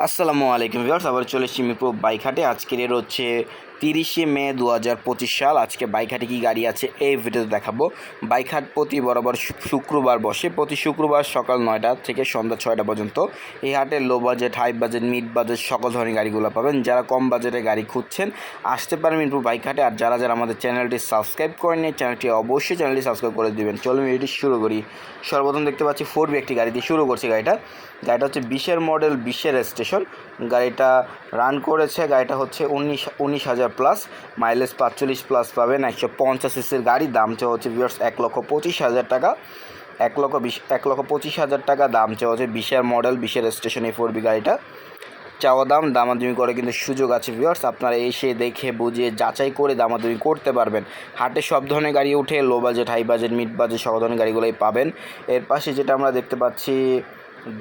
আসসালামু আলাইকুম ভিউয়ার্স আবার চলে এসেছি মিরপুর বাইক হাটে আজকের এর হচ্ছে তিরিশে মে দু হাজার পঁচিশ সাল, আজকে বাইক হাটে কী গাড়ি আছে এই ভিডিওতে দেখাবো। বাইক হাট প্রতি বরাবর শুক্রবার বসে। প্রতি শুক্রবার সকাল নয়টা থেকে সন্ধ্যা ছয়টা পর্যন্ত এই হাটে low budget high budget mid budget সকল ধরনের গাড়িগুলো পাবেন। যারা কম বাজেটে গাড়ি খুঁজছেন, আসতে পারেন মিরপুর বাইক হাটে আর যারা যারা আমাদের চ্যানেলটি সাবস্ক্রাইব করেনি চ্যানেলটি অবশ্যই চ্যানেলটি সাবস্ক্রাইব করে দিবেন। চলুন ভিডিওটি শুরু করি। সর্বপ্রথম দেখতে পাচ্ছি ফোর একটি গাড়ি দিয়ে শুরু করছে গাড়িটা। গাড়িটা হচ্ছে বিশের মডেল বিশের স্টেশন গাড়িটা রান করেছে, গাড়িটা হচ্ছে উনিশ উনিশ হাজার প্লাস মাইলেজ পাঁচচল্লিশ প্লাস পাবেন, একশো পঞ্চাশ সিসির গাড়ি। দাম চাওয়া হচ্ছে ভিউয়ার্স এক লক্ষ পঁচিশ হাজার টাকা। এক লক্ষ বিশ, এক লক্ষ পঁচিশ হাজার টাকা দাম চাওয়া হচ্ছে বিশের মডেল বিশের স্টেশন ফোর বি গাড়িটা। চাওয়া দাম, দামাদামি করে কিন্তু সুযোগ আছে ভিউয়ার্স আপনারা এসে দেখে, বুঝে, যাচাই করে দামাদামি করতে পারবেন। হাটে সব ধরনের গাড়ি উঠে low budget high budget mid budget সব ধরনের গাড়িগুলোই পাবেন। এর পাশে যেটা আমরা দেখতে পাচ্ছি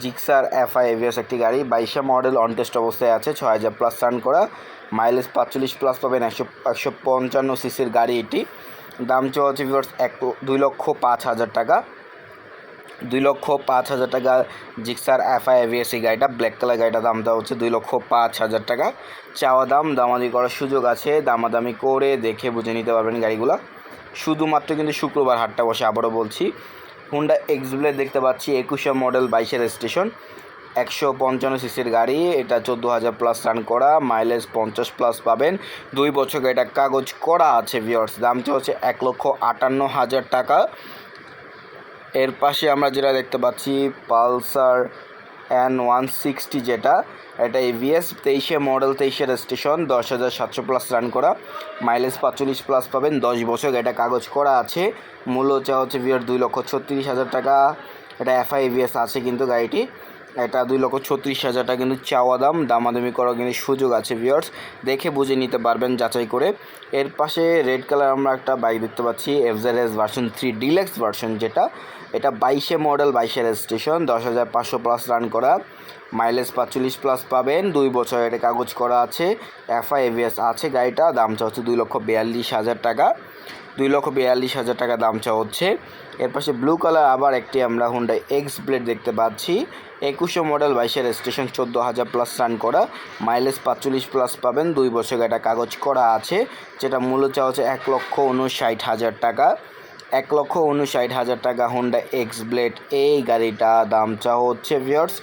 জিক্সার এফআই এভিএস একটি গাড়ি। বাইশে মডেল অন টেস্ট অবস্থায় আছে, ছয় হাজার প্লাস রান করা। মাইলেজ পাঁচচল্লিশ প্লাস পাবেন, একশো একশো পঞ্চান্ন সিসির গাড়ি এটি। দাম চাওয়া হচ্ছে এক, দুই লক্ষ পাঁচ হাজার টাকা। দুই লক্ষ পাঁচ হাজার টাকা জিক্সার এফআই এভিএস গাড়িটা ব্ল্যাক কালার গাড়িটা দাম দেওয়া হচ্ছে দুই লক্ষ পাঁচ হাজার টাকা। চাওয়া দাম, দামাদামি করার সুযোগ আছে, দামাদামি করে দেখে বুঝে নিতে পারবেন গাড়িগুলো। শুধুমাত্র কিন্তু শুক্রবার হাটটা বসে আবারও বলছি হুন্ডা এক্সব্লেড দেখতে পাচ্ছি, একুশে মডেল বাইশের স্টেশন একশো পঞ্চান্ন সিসির গাড়ি, এটা চোদ্দ হাজার প্লাস রান করা মাইলেজ পঞ্চাশ প্লাস পাবেন। দুই বছর এটা কাগজ করা আছে ভিওর্স দামটা হচ্ছে এক লক্ষ আটান্ন হাজার টাকা। এর পাশে আমরা যেটা দেখতে পাচ্ছি, পালসার এন ওয়ান সিক্সটি যেটা, এটা এভিএস তেইশে মডেল তেইশের স্টেশন দশ হাজার সাতশো প্লাস রান করা। মাইলেজ পাঁচচল্লিশ প্লাস পাবেন, দশ বছর এটা কাগজ করা আছে। মূল্য চা হচ্ছে ভিওর দুই লক্ষ ছত্রিশ হাজার টাকা। এটা এফআই এভিএস আছে কিন্তু গাড়িটি। এটা দুই লক্ষ ছত্রিশ হাজার টাকা কিন্তু চাওয়া দাম, দামাদামি করার কিন্তু সুযোগ আছে ভিওর্স দেখে বুঝে নিতে পারবেন যাচাই করে। এর পাশে রেড কালার আমরা একটা বাইক দেখতে পাচ্ছি FZ version three deluxe version যেটা। এটা বাইশে মডেল বাইশের স্টেশন দশ হাজার পাঁচশো প্লাস রান করা। মাইলেজ পাঁচচল্লিশ প্লাস পাবেন, দুই বছর এটা কাগজ করা আছে। এফআই এভিএস আছে গাড়িটা দাম চা হচ্ছে দুই লক্ষ বিয়াল্লিশ হাজার টাকা। দুই লক্ষ বিয়াল্লিশ হাজার টাকা দাম চা হচ্ছে। এর পাশে ব্লু কালার আবার একটি আমরা হুন্ডা এক্স ব্লেড দেখতে পাচ্ছি। একুশো মডেল, বাইশের স্টেশন চোদ্দ হাজার প্লাস রান করা। মাইলেজ পাঁচচল্লিশ প্লাস পাবেন। দুই বছর এটা কাগজ করা আছে, যেটা মূল্য চা হচ্ছে এক লক্ষ উনষাট হাজার টাকা। এক লক্ষ উনষাট হাজার টাকা হুন্ডা এক্স ব্লেড এই গাড়িটা দাম চা হচ্ছে ভিওর্স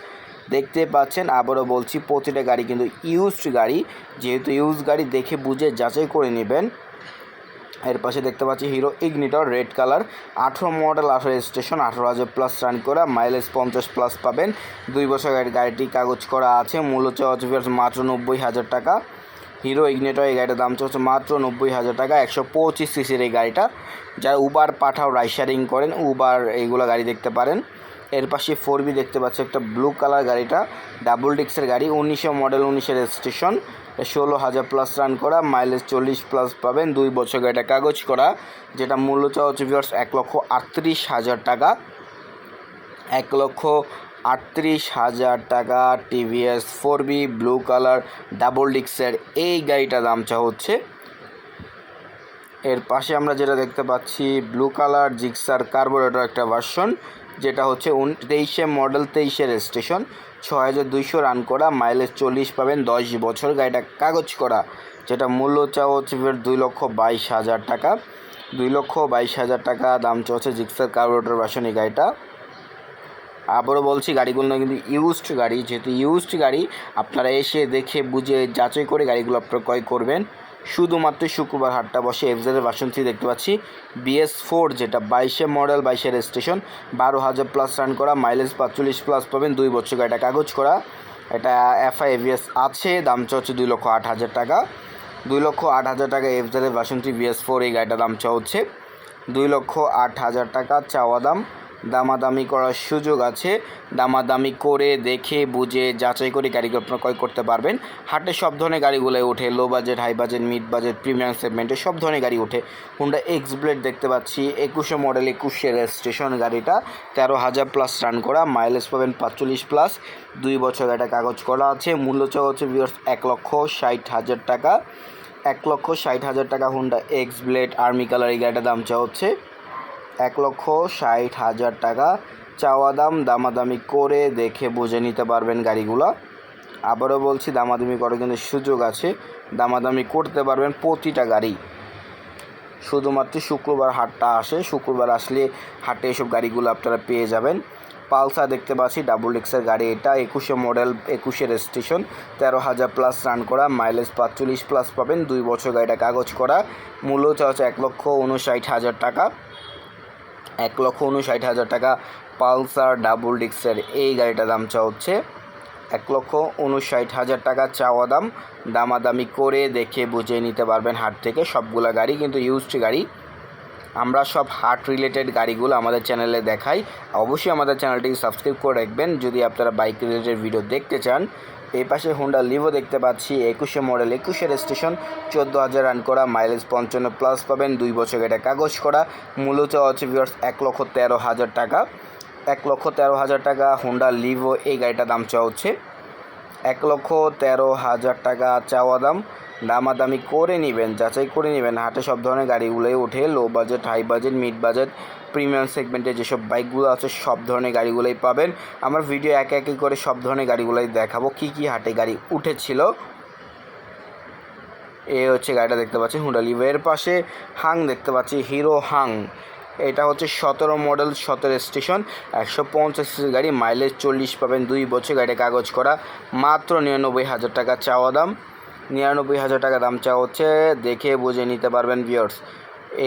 দেখতে পাচ্ছেন, আবারও বলছি, প্রতিটা গাড়ি কিন্তু ইউজড গাড়ি। যেহেতু ইউজ গাড়ি দেখে বুঝে যাচাই করে নেবেন এর পাশে দেখতে পাচ্ছি হিরো ইগনিটর, রেড কালার। আঠেরো মডেল, আঠেরো স্টেশন, আঠেরো হাজার প্লাস রান করা মাইলেজ পঞ্চাশ প্লাস পাবেন। দুই বছর গাড়ি গাড়িটি কাগজ করা আছে, মূল্য ভিউয়ার্স মাত্র নব্বই হাজার টাকা। হিরো ইগনিটর, এই গাড়িটার দাম হচ্ছে মাত্র নব্বই হাজার টাকা, একশো পঁচিশ সিসির এই গাড়িটা। যারা উবার পাঠাও রাইড শেয়ারিং করেন উবার এইগুলো গাড়ি দেখতে পারেন। এর পাশে ফোর বি দেখতে পাচ্ছি, একটা ব্লু কালার গাড়িটা ডাবল ডিক্সের গাড়ি উনিশশো মডেল উনিশের স্টেশন ষোলো হাজার প্লাস রান করা মাইলেজ চল্লিশ প্লাস পাবেন, দুই বছর গাড়িটা কাগজ করা, যেটা মূল্য চাওয়া হচ্ছে ভিউয়ার্স এক লক্ষ আটত্রিশ হাজার টাকা। এক লক্ষ আটত্রিশ হাজার টাকা TVS four V blue colour double ডিক্সের এই গাড়িটা দাম চা হচ্ছে। এর পাশে আমরা যেটা দেখতে পাচ্ছি ব্লু কালার জিক্সার কার্বোরেটর একটা ভার্সন যেটা হচ্ছে উন তেইশে মডেল তেইশের স্টেশন ছ হাজার দুইশো রান করা মাইলেজ চল্লিশ পাবেন, দশ বছর গাড়িটা কাগজ করা, যেটা মূল্য চাওয়া হচ্ছে দুই লক্ষ বাইশ হাজার টাকা। দুই লক্ষ বাইশ হাজার টাকা দাম চলছে জিক্সার কার্বোরেটর ভার্সন এই গাড়িটা। আবারও বলছি, গাড়িগুলো কিন্তু ইউজড গাড়ি, যেহেতু ইউজড গাড়ি, আপনারা এসে দেখে বুঝে যাচাই করে গাড়িগুলো আপনারা ক্রয় করবেন। শুধুমাত্র শুক্রবার হাটটা বসে এফজেডের ভার্সন থ্রি দেখতে পাচ্ছি। বিএস ফোর যেটা বাইশে মডেল বাইশের স্টেশন বারো হাজার প্লাস রান করা মাইলেজ পাঁচচল্লিশ প্লাস পাবেন, দুই বছর গাড়িটা কাগজ করা। এটা এফআই এভিএস আছে, দাম হচ্ছে দুই লক্ষ আট হাজার টাকা। দুই লক্ষ আট হাজার টাকা এফজেডের ভার্সন থ্রি বিএস ফোর এই গাড়িটা দাম চা হচ্ছে দুই লক্ষ আট হাজার টাকা চাওয়া দাম। দামাদামি করার সুযোগ আছে। দামাদামি করে দেখে, বুঝে, যাচাই করে গাড়িগুলো ক্রয় করতে পারবেন। হাটে সব ধরনের গাড়িগুলো ওঠে। Low budget high budget mid budget premium সেগমেন্টে সব ধরনের গাড়ি ওঠে। হুন্ডা এক্স ব্লেড দেখতে পাচ্ছি। একুশে মডেল একুশে রেজিস্ট্রেশন গাড়িটা। তেরো হাজার প্লাস রান করা। মাইলেজ পাবেন পাঁচচল্লিশ প্লাস দুই বছর এটা কাগজ করা আছে। মূল্য চাওয়া হচ্ছে ভিউয়ার্স এক লক্ষ ষাট হাজার টাকা। এক লক্ষ ষাট হাজার টাকা Honda X Blade army colour এই গাড়িটার দাম চাওয়া হচ্ছে। এক লক্ষ ষাট হাজার টাকা। চাওয়া দাম দামাদামি করে দেখে বুঝে নিতে পারবেন গাড়িগুলো। আবারও বলছি, দামাদামি করার কিন্তু সুযোগ আছে। দামাদামি করতে পারবেন প্রতিটা গাড়ি। শুধুমাত্র শুক্রবার হাটটা আসে। শুক্রবার আসলে হাটে এসব গাড়িগুলো আপনারা পেয়ে যাবেন। পালসার দেখতে পাচ্ছি, ডাবল ডিক্সের গাড়ি এটা। একুশে মডেল একুশে রেজিস্ট্রেশন। তেরো হাজার প্লাস রান করা, মাইলেজ পাঁচচল্লিশ প্লাস পাবেন। দুই বছর গাড়িটা কাগজ করা। মূল্য হচ্ছে এক লক্ষ উনষাট হাজার টাকা। এক লক্ষ উনষাট হাজার টাকা। পালসার ডাবল ডিক্সের এই গাড়িটার দাম চা হচ্ছে এক লক্ষ উনষাট হাজার টাকা চাওয়া দাম। দামাদামি করে দেখে বুঝে নিতে পারবেন হাট থেকে সবগুলা গাড়ি, কিন্তু ইউজড গাড়ি। আমরা সব হার্ট রিলেটেড গাড়িগুলো আমাদের চ্যানেলে দেখাই। অবশ্যই আমাদের চ্যানেলটিকে সাবস্ক্রাইব করে রাখবেন। যদি আপনারা বাইক রিলেটেড ভিডিও দেখতে চান এই পাশে হোন্ডা লিভো দেখতে পাচ্ছি, একুশে মডেল একুশে স্টেশন চোদ্দ হাজার রান করা মাইলেজ পঞ্চান্ন প্লাস পাবেন, দুই বছর এটা কাগজ করা মূল্য চাওয়া হচ্ছে এক লক্ষ তেরো হাজার টাকা। এক লক্ষ তেরো হাজার টাকা হোন্ডা লিভো এই গাড়িটার দাম চাওয়া হচ্ছে। এক লক্ষ তেরো হাজার টাকা চাওয়া দাম। দামাদামি করে নেবেন, যাচাই করে নেবেন। হাটে সব ধরনের গাড়িগুলোই ওঠে low budget high budget mid budget premium সেগমেন্টে যেসব বাইকগুলো আছে, সব ধরনের গাড়িগুলোই পাবেন। আমার ভিডিও একে একে করে সব ধরনের গাড়িগুলোই দেখাবো, কি কি হাটে গাড়ি উঠেছিল। এ হচ্ছে গাড়িটা দেখতে পাচ্ছি হুন্ডা লিভের পাশে। হাং দেখতে পাচ্ছি হিরো হাং। এটা হচ্ছে সতেরো মডেল সতেরো স্টেশন একশো পঞ্চাশ গাড়ি মাইলেজ চল্লিশ পাবেন দুই বছর। গাড়িটা কাগজ করা, মাত্র নিরানব্বই হাজার টাকা চাওয়া দাম। নিরানব্বই হাজার টাকা দাম চাওয়া হচ্ছে, দেখে বুঝে নিতে পারবেন ভিওর্স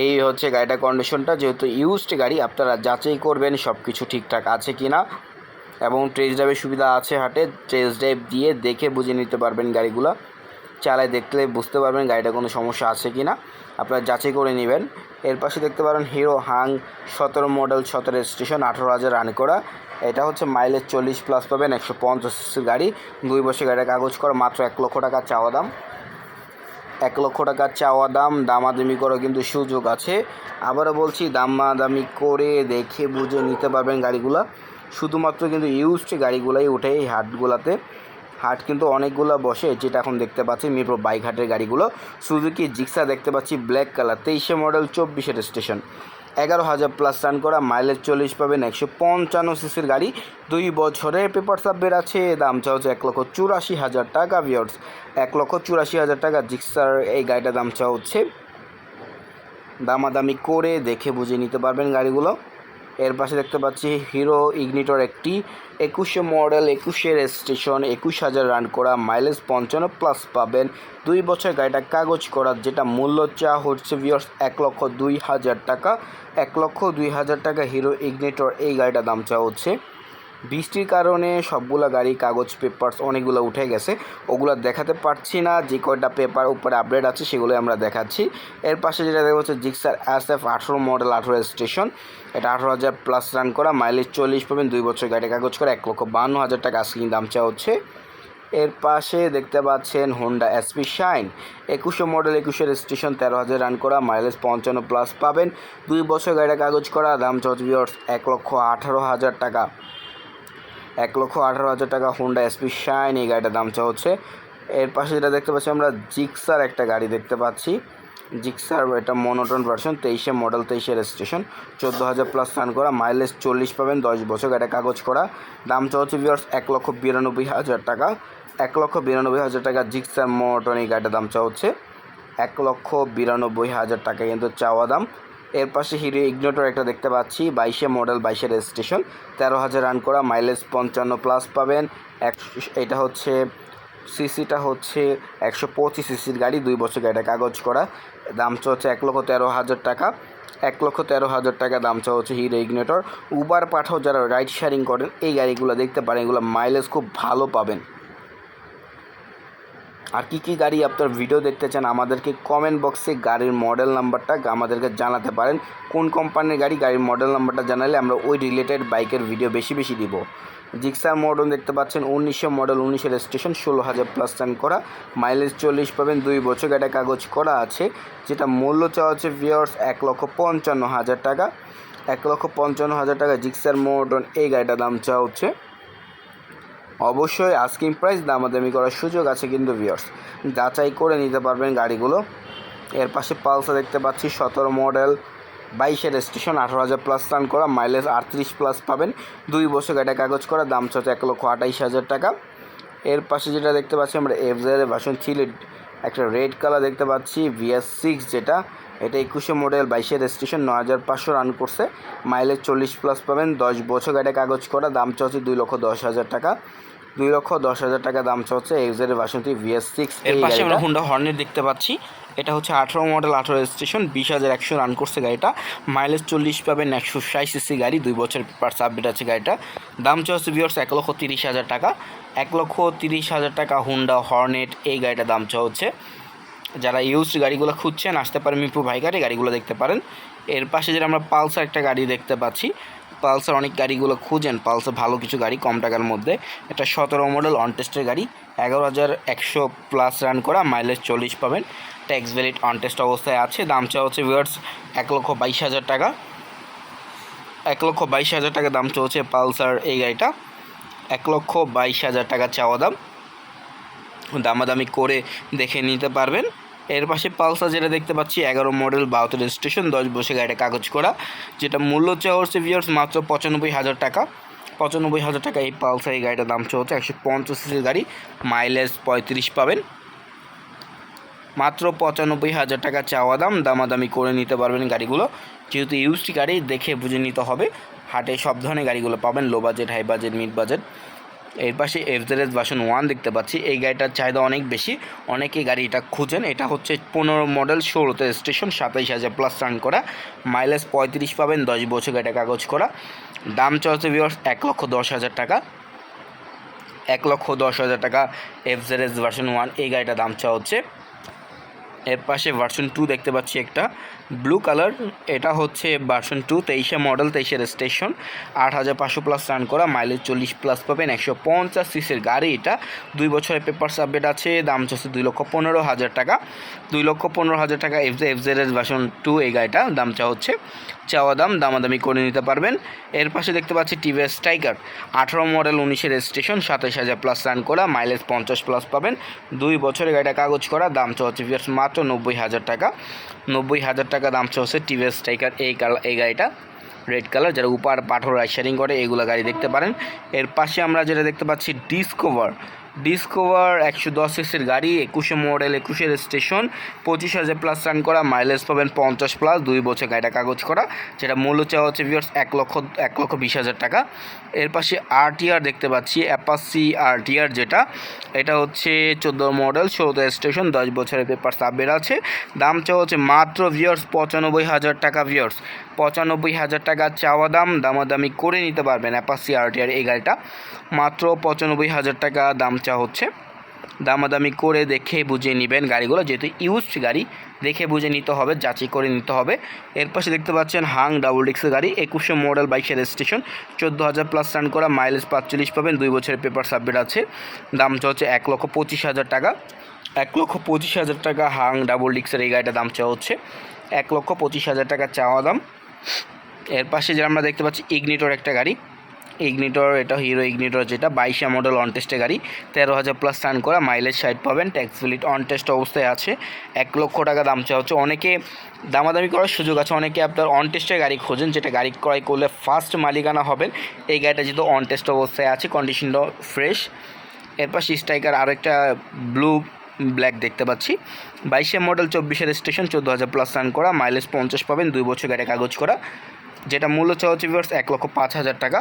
এই হচ্ছে গাড়িটার কন্ডিশনটা যেহেতু ইউজড গাড়ি, আপনারা যাচাই করবেন সব কিছু ঠিকঠাক আছে কি না এবং ট্রেস ড্রাইভের সুবিধা আছে হাটে ট্রেস ড্রাইভ দিয়ে দেখে বুঝে নিতে পারবেন গাড়িগুলো। চালায় দেখলে বুঝতে পারবেন গাড়িটা কোনো সমস্যা আছে কি না আপনারা যাচাই করে নেবেন। এর পাশে দেখতে পারেন হিরো হাং সতেরো মডেল সতেরো স্টেশন, আঠারো হাজার রান করা। এটা হচ্ছে মাইলেজ চল্লিশ প্লাস পাবেন, একশো পঞ্চাশ গাড়ি। দুই বছর গাড়ির কাগজ করা, মাত্র এক লক্ষ টাকা চাওয়া দাম। এক লক্ষ টাকা চাওয়া দাম, দামাদামি করার কিন্তু সুযোগ আছে। আবারও বলছি, দামাদামি করে দেখে বুঝে নিতে পারবেন গাড়িগুলো। শুধুমাত্র কিন্তু ইউজড গাড়িগুলোই ওঠে এই হাটগুলোতে। হাট কিন্তু অনেকগুলো বসে, যেটা এখন দেখতে পাচ্ছি মিরপুর বাইক হাটের গাড়িগুলো। সুজুকি, জিক্সা দেখতে পাচ্ছি ব্ল্যাক কালার, তেইশে মডেল, চব্বিশের স্টেশন এগারো হাজার প্লাস রান করা মাইলেজ চল্লিশ পাবেন, একশো পঞ্চান্ন সিসির গাড়ি। দুই বছরের পেপার সাব্বের আছে, দাম চা হচ্ছে এক লক্ষ চুরাশি হাজার টাকা ভিওর্স এক লক্ষ চুরাশি হাজার টাকা, জিক্সার এই গাড়িটার দাম চা হচ্ছে। দামাদামি করে দেখে বুঝে নিতে পারবেন গাড়িগুলো। এর পাশে দেখতে পাচ্ছি হিরো ইগনিটর একটি একুশে মডেল, একুশে রেজিস্ট্রেশন, একুশ হাজার রান করা, মাইলেজ পঞ্চান্ন প্লাস পাবেন। দুই বছর গাড়িটা কাগজ করা, যেটা মূল্য চা হচ্ছে ভিওর্স এক লক্ষ দুই হাজার টাকা। এক লক্ষ দুই হাজার টাকা হিরো ইগনিটর এই গাড়িটার দাম চা হচ্ছে। বৃষ্টির কারণে সবগুলা গাড়ি, কাগজ পেপারস অনেকগুলো উঠে গেছে। ওগুলো দেখাতে পারছি না, যে কয়টা পেপার উপরে আপডেট আছে সেগুলো আমরা দেখাচ্ছি। এর পাশে যেটা দেখা হচ্ছে জিক্সার এস এফ আঠেরো মডেল আঠেরো স্টেশন এটা আঠেরো হাজার প্লাস রান করা মাইলেজ চল্লিশ পাবেন দুই বছর গাড়ি কাগজ করে, এক লক্ষ বান্ন হাজার টাকা আস্কিং দাম চাওয়া হচ্ছে এর পাশে দেখতে পাচ্ছেন হোন্ডা এসপি শাইন একুশে মডেল একুশের স্টেশন তেরো হাজার রান করা মাইলেজ পঞ্চান্ন প্লাস পাবেন। দুই বছর গাড়িটা কাগজ করা, দাম চলছে এক লক্ষ আঠারো হাজার টাকা। এক লক্ষ আঠারো হাজার টাকা হোন্ডা এসপি শাইন এই গাড়িটার দাম চা হচ্ছে। এর পাশে যেটা দেখতে পাচ্ছি আমরা জিক্সার একটা গাড়ি দেখতে পাচ্ছি। জিক্সার এটা মনোটন ভার্সন তেইশে মডেল তেইশে রেজিস্ট্রেশন চোদ্দ হাজার প্লাস রান করা মাইলেজ চল্লিশ পাবেন, দশ বছর গাড়িটা কাগজ করা। দাম চা হচ্ছে এক লক্ষ বিরানব্বই হাজার টাকা। এক লক্ষ বিরানব্বই হাজার টাকা জিক্সার মনোটন এই গাড়িটার দাম চা হচ্ছে। এক লক্ষ বিরানব্বই হাজার টাকা কিন্তু চাওয়া দাম। এর পাশে হিরো ইগনোটর একটা দেখতে পাচ্ছি, বাইশে মডেল, বাইশে রেজিস্ট্রেশন, তেরো হাজার রান করা মাইলেজ পঞ্চান্ন প্লাস পাবেন। এক, এটা হচ্ছে সিসিটা হচ্ছে একশো পঁচিশ সিসির গাড়ি, দুই বছর গাড়িটা কাগজ করা। দাম হচ্ছে এক লক্ষ তেরো হাজার টাকা। এক লক্ষ তেরো হাজার টাকা দাম চা হচ্ছে হিরো ইগনেটর। উবার পাঠাও যারা রাইড শেয়ারিং করেন, এই গাড়িগুলো দেখতে পারেন, এগুলো মাইলেজ খুব ভালো পাবেন। আর কী কী গাড়ি আপনার ভিডিও দেখতে চান, আমাদেরকে কমেন্ট বক্সে গাড়ির মডেল নাম্বারটা আমাদেরকে জানাতে পারেন। কোন কোম্পানির গাড়ি, গাড়ির মডেল নাম্বারটা জানালে আমরা ওই রিলেটেড বাইকের ভিডিও বেশি বেশি দিব। জিক্সার মডেল দেখতে পাচ্ছেন, উনিশশো মডেল উনিশের স্টেশন ষোলো হাজার প্লাস টান করা। মাইলেজ চল্লিশ পাবেন, দুই বছর গাড়িটা কাগজ করা আছে, যেটা মূল্য চাওয়া হচ্ছে ভিওর্স এক লক্ষ পঞ্চান্ন হাজার টাকা। এক লক্ষ পঞ্চান্ন হাজার টাকা জিক্সার মডন এই গাড়িটার দাম চাওয়া হচ্ছে। অবশ্যই আস্কিং প্রাইস দামাদামি করার সুযোগ আছে কিন্তু ভিওর্স যাচাই করে নিতে পারবেন গাড়িগুলো। এর পাশে পালসা দেখতে পাচ্ছি, সতেরো মডেল বাইশের স্টেশন আঠারো হাজার প্লাস রান করা মাইলেজ আটত্রিশ প্লাস পাবেন। দুই বছর গাড়িটা কাগজ করা, দাম হচ্ছে এক লক্ষ আঠাইশ হাজার টাকা। এর পাশে যেটা দেখতে পাচ্ছি আমরা এফ এফজেড ভার্সন থ্রি একটা রেড কালার দেখতে পাচ্ছি ভিএস সিক্স যেটা। এটা একুশে মডেল বাইশের রেজিস্ট্রেশন ন হাজার পাঁচশো রান করছে। মাইলেজ চল্লিশ প্লাস পাবেন। দশ বছর গাড়ি কাগজ করা, দাম চাচ্ছে দুই লক্ষ দশ হাজার টাকা। দুই লক্ষ দশ হাজার টাকা দাম চাচ্ছে FZ version three BS six এর পাশে আমরা হুন্ডা হর্নেট দেখতে পাচ্ছি। এটা হচ্ছে আঠারো মডেল আঠারো স্টেশন বিশ হাজার একশো রান করছে গাড়িটা। মাইলেজ চল্লিশ পাবেন একশো ষাট সিসি গাড়ি দুই বছর পেপার সাবমিট আছে গাড়িটা। দাম চাচ্ছে ভিওর্স এক লক্ষ তিরিশ হাজার টাকা। এক লক্ষ তিরিশ হাজার টাকা হুন্ডা হর্নেট এই গাড়িটার দাম চা হচ্ছে যারা ইউজ গাড়িগুলো খুঁজছেন আসতে পারেন মিরপুর ভাইকারে গাড়িগুলো দেখতে পারেন। এর পাশে যেটা আমরা পালসার একটা গাড়ি দেখতে পাচ্ছি পালসার অনেক গাড়িগুলো খুঁজেন, পালসার ভালো কিছু গাড়ি কম টাকার মধ্যে। এটা সতেরো মডেল অন টেস্টের গাড়ি, এগারো হাজার একশো প্লাস রান করা মাইলেজ চল্লিশ পাবেন। ট্যাক্স ভ্যালিড অন টেস্ট অবস্থায় আছে, দাম চা হচ্ছে ভিওয়ার্স এক লক্ষ বাইশ হাজার টাকা। এক লক্ষ বাইশ হাজার টাকা দাম চলছে পালসার এই গাড়িটা, এক লক্ষ বাইশ হাজার টাকা চাওয়া দাম। দামাদামি করে দেখে নিতে পারবেন। এর পাশে পালসার যেটা দেখতে পাচ্ছি, এগারো মডেল, বাহাত্তর রেজিস্ট্রেশন, দশ বসে গাড়িটা কাগজ করা। যেটা মূল্য চাওয়া হচ্ছে ভিওর্স মাত্র পঁচানব্বই হাজার টাকা। পঁচানব্বই হাজার টাকা এই পালসার এই গাড়িটার দাম হচ্ছে একশো পঞ্চাশ সিসির গাড়ি। মাইলেজ পঁয়ত্রিশ পাবেন। মাত্র পঁচানব্বই হাজার টাকা চাওয়া দাম, দামাদামি করে নিতে পারবেন গাড়িগুলো। যেহেতু ইউজড গাড়ি, দেখে বুঝে নিতে হবে। হাটে সব ধরনের গাড়িগুলো পাবেন low budget high budget mid budget এর পাশে এফজেডএস ভার্সন ওয়ান দেখতে পাচ্ছি। এই গাড়িটার চাহিদা অনেক বেশি। অনেকেই গাড়ি এটা খুঁজেন। এটা হচ্ছে পনেরো মডেল ষোলোতে স্টেশন সাতাইশ হাজার প্লাস রান করা। মাইলেজ পঁয়ত্রিশ পাবেন, দশ বছর গাড়িটা কাগজ করা। দাম চলছে ভিওর্স এক লক্ষ দশ হাজার টাকা। এক লক্ষ দশ হাজার টাকা এফজেডএস ভার্সন ওয়ান এই গাড়িটার দাম চাওয়া হচ্ছে এর পাশে ভার্সন টু দেখতে পাচ্ছি একটা। ব্লু কালার, এটা হচ্ছে ভার্সন টু তেইশে মডেল তেইশের স্টেশন আট হাজার পাঁচশো প্লাস রান করা মাইলেজ চল্লিশ প্লাস পাবেন, একশো পঞ্চাশ সিসির গাড়ি এটা। দুই বছরের পেপার সাবমিট আছে, দাম চলছে দুই লক্ষ পনেরো হাজার টাকা। দুই লক্ষ পনেরো হাজার টাকা F F Z S version two এই গাড়িটা, দাম চা হচ্ছে। চাওয়া দাম, দামাদামি করে নিতে পারবেন। এর পাশে দেখতে পাচ্ছি টিভিএস স্ট্রাইকার আঠারো মডেল উনিশের স্টেশন সাতাইশ হাজার প্লাস রান করা মাইলেজ পঞ্চাশ প্লাস পাবেন। দুই বছরের গাড়িটা কাগজ করা, দাম চলছে ভিয়ার্স মাত্র নব্বই হাজার টাকা। নব্বই হাজার টাকা দাম চলছে টিভিএস স্ট্রাইকার এই কালার এই গাড়িটা। রেড কালার, যারা উপার রাইড শেয়ারিং করে, এগুলো গাড়ি দেখতে পারেন। এর পাশে আমরা যেটা দেখতে পাচ্ছি, ডিসকভার। ডিসকভার একশো দশ এসের গাড়ি, একুশে মডেল একুশের স্টেশন পঁচিশ হাজার প্লাস রান করা মাইলেজ পাবেন পঞ্চাশ প্লাস দুই বছর গাড়িটা কাগজ করা, যেটা মূল্য চাওয়া হচ্ছে ভিউয়ার্স এক লক্ষ এক লক্ষ বিশ হাজার টাকা। এর পাশে আরটিআর দেখতে পাচ্ছি অ্যাপাসি আরটিআর যেটা। এটা হচ্ছে চোদ্দ মডেল, ষোলোতে স্টেশন দশ বছরের পেপার সাববের আছে। দাম চাওয়া হচ্ছে মাত্র ভিউয়ার্স পঁচানব্বই হাজার টাকা ভিউয়ার্স পঁচানব্বই হাজার টাকা চাওয়া দাম, দামাদামি করে নিতে পারবেন অ্যাপাসি আরটিআর এই গাড়িটা। মাত্র পঁচানব্বই হাজার টাকা দাম চা হচ্ছে। দামাদামি করে দেখে বুঝে নেবেন গাড়িগুলো। যেহেতু ইউজড গাড়ি, দেখে বুঝে নিতে হবে, যাচাই করে নিতে হবে। এর পাশে দেখতে পাচ্ছেন হাং ডাবল ডিক্সের গাড়ি, একুশে মডেল বাইশের রেজিস্ট্রেশন চোদ্দ হাজার প্লাস রান করা মাইলেজ পাঁচচল্লিশ পাবেন, দুই বছরের পেপার সাবমিট আছে। দাম হচ্ছে এক লক্ষ পঁচিশ হাজার টাকা। এক লক্ষ পঁচিশ হাজার টাকা হাং ডাবল ডিক্সের এই গাড়িটার দাম চাওয়া হচ্ছে। এক লক্ষ পঁচিশ হাজার টাকা চাওয়া দাম। এর পাশে যে আমরা দেখতে পাচ্ছি ইগনিটর একটা গাড়ি। ইগনিটর এটা হিরো ইগনিটর যেটা বাইশে মডেল অন টেস্টে গাড়ি, তেরো হাজার প্লাস রান করা মাইলেজ সাইড পাবেন ট্যাক্স ভ্যালিড অন টেস্ট অবস্থায় আছে, এক লক্ষ টাকা দাম চাওয়া হচ্ছে। অনেকে দামাদামি করার সুযোগ আছে, অনেকে আপনার অন টেস্টের গাড়ি খোঁজেন, যেটা গাড়ি ক্রয় করলে ফার্স্ট মালিকানা হবেন, এই গাড়িটা যেহেতু অন টেস্ট অবস্থায় আছে কন্ডিশনটাও ফ্রেশ এর পাশে স্ট্রাইকার আরও একটা ব্লু ব্ল্যাক দেখতে পাচ্ছি। বাইশে মডেল চব্বিশের স্টেশন চোদ্দ হাজার প্লাস রান করা মাইলেজ পঞ্চাশ পাবেন, দুই বছর গাড়ি কাগজ করা। যেটা মূল্য চাওয়া হচ্ছে এক লক্ষ পাঁচ হাজার টাকা।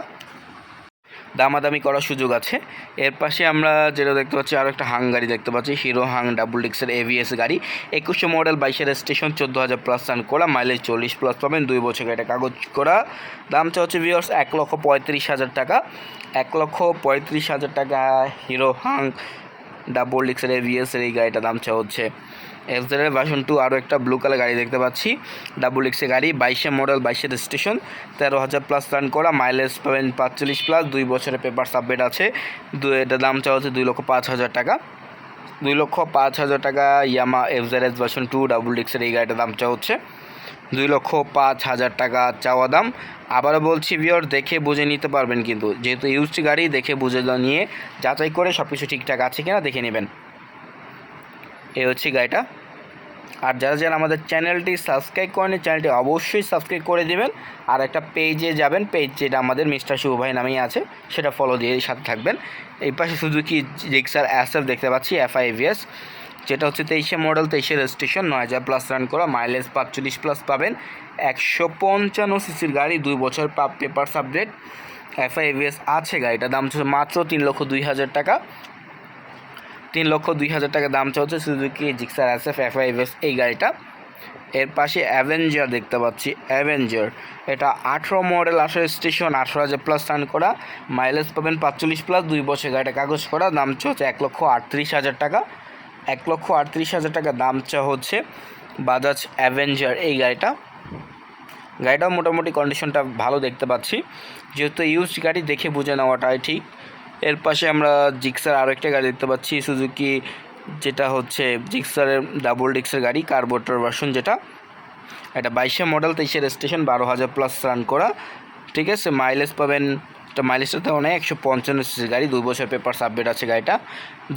দামাদামি করার সুযোগ আছে। এর পাশে আমরা যেটা দেখতে পাচ্ছি আরও একটা হাং গাড়ি দেখতে পাচ্ছি, হিরো হাং ডাবল ডিক্সের এভিএস গাড়ি। একুশে মডেল, বাইশের স্টেশন চোদ্দ হাজার প্লাস রান করা মাইলেজ চল্লিশ প্লাস পাবেন, দুই বছর গাড়িটা কাগজ করা। দাম চা হচ্ছে ভিওর্স এক লক্ষ পঁয়ত্রিশ হাজার টাকা। এক লক্ষ পঁয়ত্রিশ হাজার টাকা হিরো হাং ডাবল ডিক্সের এই গাড়িটার দাম চা হচ্ছে এফজেডের ভার্সন টু আরও একটা ব্লু কালার গাড়ি দেখতে পাচ্ছি। ডাবল ডিক্সের গাড়ি, বাইশে মডেল বাইশের স্টেশন তেরো হাজার প্লাস রান করা মাইলেজ পাবেন পাঁচচল্লিশ প্লাস দুই বছরের পেপার সাবমিট আছে। দু এটা দাম চাওয়া হচ্ছে দুই লক্ষ পাঁচ হাজার টাকা। দুই লক্ষ পাঁচ হাজার টাকা Yamaha FZS version two double ডিক্সের এই গাড়িটার দাম চাওয়া হচ্ছে। দুই লক্ষ পাঁচ হাজার টাকা চাওয়া দাম। আবারও বলছি ভিওর দেখে বুঝে নিতে পারবেন কিন্তু। যেহেতু ইউজড গাড়ি, দেখে বুঝে নিয়ে যাচাই করে সব কিছু ঠিকঠাক আছে কিনা দেখে নেবেন। এই হচ্ছে গাড়িটা। আর যারা যারা আমাদের চ্যানেলটি সাবস্ক্রাইব করেন চ্যানেলটি অবশ্যই সাবস্ক্রাইব করে দেবেন। আর একটা পেজে যাবেন। পেজ যেটা আমাদের মিস্টার শুভ ভাই নামেই আছে, সেটা ফলো দিয়ে সাথে থাকবেন। এই পাশে শুধু কি রিক্সার অ্যাসএফ দেখতে পাচ্ছি এফআইভিএস যেটা হচ্ছে তেইশে মডেল তেইশে রেজিস্ট্রেশন নয় হাজার প্লাস রান করা মাইলেজ পাঁচচল্লিশ প্লাস পাবেন। একশো পঞ্চান্ন সিসির গাড়ি, দুই বছর পেপার আপডেট এফআইভিএস আছে গাড়িটা দাম হচ্ছে মাত্র তিন লক্ষ দুই হাজার টাকা। তিন লক্ষ দুই হাজার টাকা দাম চলছে Suzuki Gixxer S F FI ABS এই গাড়িটা। এর পাশে অ্যাভেঞ্জার দেখতে পাচ্ছি অ্যাভেঞ্জার এটা আঠেরো মডেল আঠারো স্টেশন আঠেরো হাজার প্লাস রান করা। মাইলেজ পাবেন পাঁচচল্লিশ প্লাস দুই বছর গাড়িটা কাগজ করা। দাম চলছে এক লক্ষ আটত্রিশ হাজার টাকা। এক লক্ষ আটত্রিশ হাজার টাকা দাম চা হচ্ছে বাজাজ অ্যাভেঞ্জার। এই গাড়িটা, গাড়িটাও মোটামুটি কন্ডিশনটা ভালো দেখতে পাচ্ছি। যেহেতু ইউজ গাড়ি দেখে বুঝে নেওয়াটাই ঠিক। এর পাশে আমরা জিক্সার আরও একটা গাড়ি দেখতে পাচ্ছি সুজুকি যেটা হচ্ছে জিক্সারের ডাবল ডিক্সের গাড়ি কার্বোটার ভার্সন যেটা। এটা বাইশে মডেল তেইশে রেজিস্ট্রেশন বারো হাজার প্লাস রান করা। ঠিক আছে মাইলেজ পাবেন তো অনেক একশো পঞ্চান্ন সিসির গাড়ি, দুই বছর পেপার সাবমিট আছে গাড়িটা।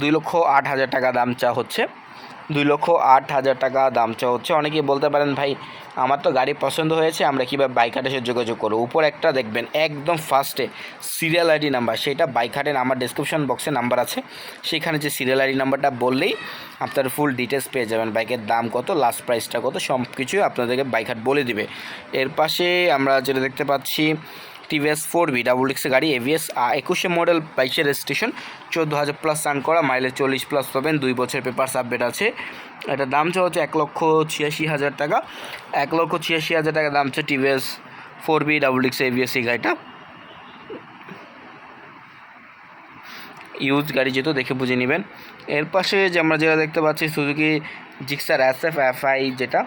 দুই লক্ষ আট হাজার টাকা দাম চা হচ্ছে। দুই লক্ষ আট হাজার টাকা দাম চা হচ্ছে। অনেকেই বলতে পারেন, ভাই, আমার তো গাড়ি পছন্দ হয়েছে, আমরা কীভাবে বাইক হাটে এসে যোগাযোগ করব? উপর একটা দেখবেন, একদম ফার্স্টে সিরিয়াল আইডি নাম্বার সেটা বাইক হাটের আমার ডিসক্রিপশন বক্সে নাম্বার আছে। সেখানে যে সিরিয়াল আইডি নাম্বারটা বললেই আপনার ফুল ডিটেলস পেয়ে যাবেন, বাইকের দাম কত লাস্ট প্রাইসটা কত সব কিছুই আপনাদেরকে বাইক হাট বলে দিবে। এর পাশে আমরা যেটা দেখতে পাচ্ছি টিভিএস ফোর বি ডাবল ডিক্সের গাড়ি, এভিএস একুশে মডেল, বাইশের রেজিস্ট্রেশন চোদ্দ হাজার প্লাস রান করা মাইলেজ চল্লিশ প্লাস পাবেন, দুই বছর পেপার সাবমিট আছে। এটা দাম চা হচ্ছে এক লক্ষ ছিয়াশি হাজার টাকা। এক লক্ষ ছিয়াশি হাজার টাকা দাম হচ্ছে টিভিএস ফোর বি ডাবল ডিক্স এভিএস এই গাড়িটা। ইউজ গাড়ি যেহেতু দেখে বুঝে নেবেন। এর পাশে যে আমরা যেটা দেখতে পাচ্ছি Suzuki Gixxer S F F I যেটা,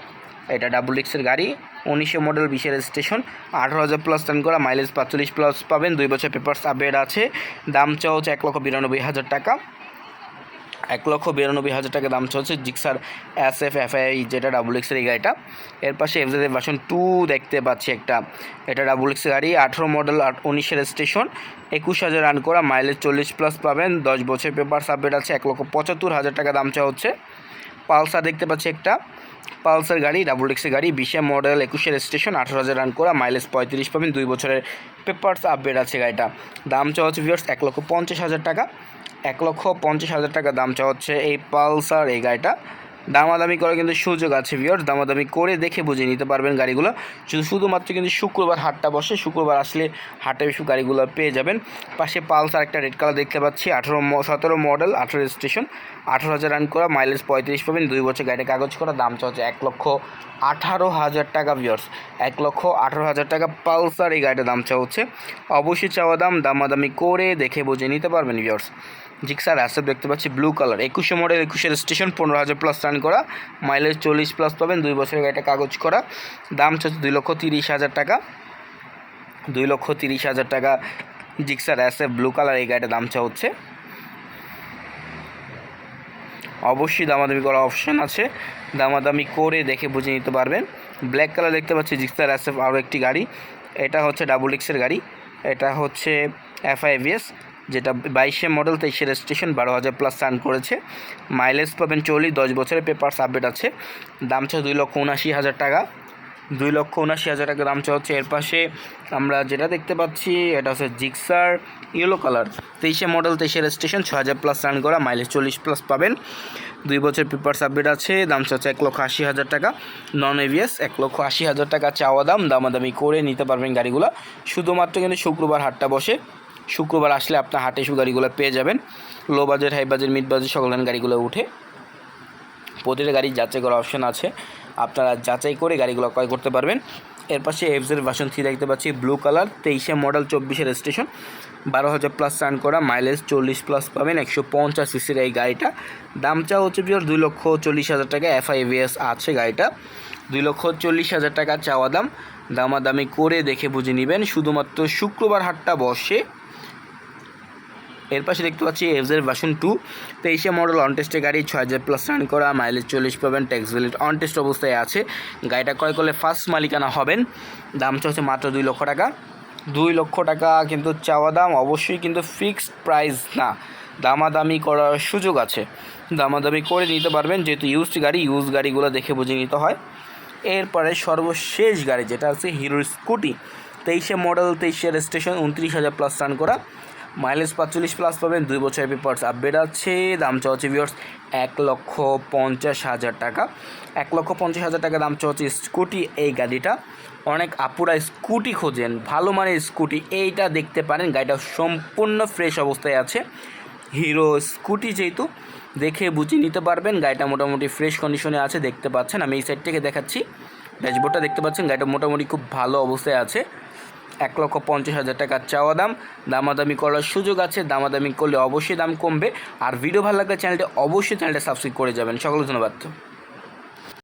এটা ডাবল ডিক্সের গাড়ি। উনিশে মডেল বিশে স্টেশন আঠারো হাজার প্লাস রান করা মাইলেজ পাঁচচল্লিশ প্লাস পাবেন, দুই বছর পেপার্স আপডেট আছে, দাম চা হচ্ছে এক লক্ষ বিরানব্বই হাজার টাকা। এক লক্ষ বিরানব্বই হাজার টাকা দাম চলছে Gixxer S F F I যেটা ডাবল এক্সের এই গাড়িটা। এর পাশে এফ এফজেড ভার্সন টু দেখতে পাচ্ছি একটা। এটা ডাবল এক্স গাড়ি, আঠেরো মডেল, আট উনিশের স্টেশন একুশ হাজার রান করা মাইলেজ চল্লিশ প্লাস পাবেন, দশ বছর পেপার সাবমিট আছে, এক লক্ষ পঁচাত্তর হাজার টাকা দাম চা হচ্ছে পালসার দেখতে পাচ্ছি একটা। পালসার গাড়ি, ডাবল ডিক্সের গাড়ি বিশে মডেল একুশের স্টেশন, আঠারো হাজার রান করা, মাইলেজ পঁয়ত্রিশ পাবেন, দুই বছরের পেপারস আপডেট আছে গাড়িটা। দাম চাওয়া হচ্ছে ভিউর্স এক লক্ষ পঞ্চাশ হাজার টাকা। এক লক্ষ পঞ্চাশ হাজার টাকা দাম চাওয়া হচ্ছে এই পালসার, এই গাড়িটা। দামাদামি করার কিন্তু সুযোগ আছে ভিউয়ার্স দামাদামি করে দেখে বুঝে নিতে পারবেন গাড়িগুলো। শুধু শুধুমাত্র কিন্তু শুক্রবার হাটটা বসে। শুক্রবার আসলে হাটে বেশি গাড়িগুলো পেয়ে যাবেন। পাশে পালসার একটা রেড কালার দেখতে পাচ্ছি। আঠেরো সতেরো মডেল, আঠেরো স্টেশন আঠারো হাজার রান করা মাইলেজ পঁয়ত্রিশ পাবেন। দুই বছর গাড়িটা কাগজ করা, দাম হচ্ছে এক লক্ষ আঠারো হাজার টাকা ভিউয়ার্স এক লক্ষ আঠারো হাজার টাকা পালসার এই গাড়িটার দাম চা হচ্ছে। অবশ্যই চাওয়া দাম, দামাদামি করে দেখে বুঝে নিতে পারবেন ভিউয়ার্স জিক্সার অ্যাসেপ দেখতে পাচ্ছি ব্লু কালার একুশে মডেল একুশের স্টেশন পনেরো হাজার প্লাস রান করা। মাইলেজ চল্লিশ প্লাস পাবেন, দুই বছরের গাড়িটা কাগজ করা। দাম হচ্ছে দুই লক্ষ তিরিশ হাজার টাকা। দুই লক্ষ তিরিশ হাজার টাকা জিক্সার অ্যাসেপ ব্লু কালার এই গাড়িটার দাম চা হচ্ছে অবশ্যই দামাদামি করার অপশান আছে। দামাদামি করে দেখে বুঝে নিতে পারবেন। ব্ল্যাক কালার দেখতে পাচ্ছি জিক্সার অ্যাসেপ আরও একটি গাড়ি। এটা হচ্ছে ডাবল ডিক্সের গাড়ি। এটা হচ্ছে এফআইভিএস যেটা বাইশে মডেল, তেইশে রেজিস্ট্রেশন বারো হাজার প্লাস রান করেছে। মাইলেজ পাবেন চল্লিশ, দশ বছরের পেপার আপডেট আছে। দাম হচ্ছে দুই লক্ষ উনাশি হাজার টাকা। দুই লক্ষ উনাশি হাজার টাকা দাম চা হচ্ছে এর পাশে আমরা যেটা দেখতে পাচ্ছি, এটা হচ্ছে জিক্সার ইয়েলো কালার তেইশে মডেল তেইশে রেজিস্ট্রেশন ছ হাজার প্লাস রান করা মাইলেজ চল্লিশ প্লাস পাবেন। দুই বছর পেপার সাবমিট আছে, দাম হচ্ছে এক লক্ষ আশি হাজার টাকা। নন এভিএস এক লক্ষ আশি হাজার টাকা চাওয়া দাম। দামাদামি করে নিতে পারবেন গাড়িগুলো। শুধুমাত্র কিন্তু শুক্রবার হাটটা বসে। শুক্রবার আসলে আপনার হাটে এসব গাড়িগুলো পেয়ে যাবেন। Low budget high budget mid budget সকল গাড়িগুলো উঠে প্রতিটা গাড়ি যাচাই করার অপশন আছে। আপনারা যাচাই করে গাড়িগুলো ক্রয় করতে পারবেন। এর পাশে এফজের ভার্সন থ্রি দেখতে পাচ্ছি ব্লু কালার তেইশে মডেল চব্বিশের স্টেশন বারো হাজার প্লাস রান করা মাইলেজ চল্লিশ প্লাস পাবেন, একশো পঞ্চাশ সিসির এই গাড়িটা। দাম চা হচ্ছে বিয়ার দুই লক্ষ চল্লিশ হাজার টাকা এফআইভিএস আছে গাড়িটা। দুই লক্ষ চল্লিশ হাজার টাকা চাওয়া দাম। দামাদামি করে দেখে বুঝে নেবেন। শুধুমাত্র শুক্রবার হাটটা বসে এর পাশে দেখতে পাচ্ছি এফজের ভার্সন টু তেইশে মডেল অনটেস্টের গাড়ি, ছয় হাজার প্লাস রান করা মাইলেজ চল্লিশ পাবেন ট্যাক্স ভ্যালিড অনটেস্ট অবস্থায় আছে। গাড়িটা ক্রয় করলে ফার্স্ট মালিকানা হবেন। দাম হচ্ছে মাত্র দুই লক্ষ টাকা। দুই লক্ষ টাকা কিন্তু চাওয়া দাম, অবশ্যই কিন্তু ফিক্সড প্রাইস না। দামাদামি করার সুযোগ আছে। দামাদামি করে নিতে পারবেন, যেহেতু ইউজড গাড়ি ইউজ গাড়িগুলো দেখে বুঝে নিতে হয়। এরপরে সর্বশেষ গাড়ি, যেটা আছে হিরোর স্কুটি তেইশে মডেল তেইশে রেজিস্ট্রেশন উনত্রিশ হাজার প্লাস রান করা। মাইলেজ পাঁচচল্লিশ প্লাস পাবেন, দুই বছর পেপার্স আপডেট আছে। দাম চাওয়া ভিউয়ার্স এক লক্ষ পঞ্চাশ হাজার টাকা। এক লক্ষ পঞ্চাশ হাজার টাকা দাম চাওয়া স্কুটি এই গাড়িটা। অনেক আপুরা স্কুটি খোঁজেন, ভালো মানের স্কুটি এইটা দেখতে পারেন। গাড়িটা সম্পূর্ণ ফ্রেশ অবস্থায় আছে। হিরো স্কুটি যেহেতু, দেখে বুঝে নিতে পারবেন। গাড়িটা মোটামুটি ফ্রেশ কন্ডিশনে আছে, দেখতে পাচ্ছেন। আমি এই সাইড থেকে দেখাচ্ছি। ড্যাশবোর্ডটা দেখতে পাচ্ছেন, গাড়িটা মোটামুটি খুব ভালো অবস্থায় আছে। এক লক্ষ পঞ্চাশ হাজার টাকার চাওয়া দাম। দামাদামি করার সুযোগ আছে, দামাদামি করলে অবশ্যই দাম কমবে। আর ভিডিও ভালো লাগলে চ্যানেলটা অবশ্যই চ্যানেলটা সাবস্ক্রাইব করে যাবেন। সকলে ধন্যবাদ।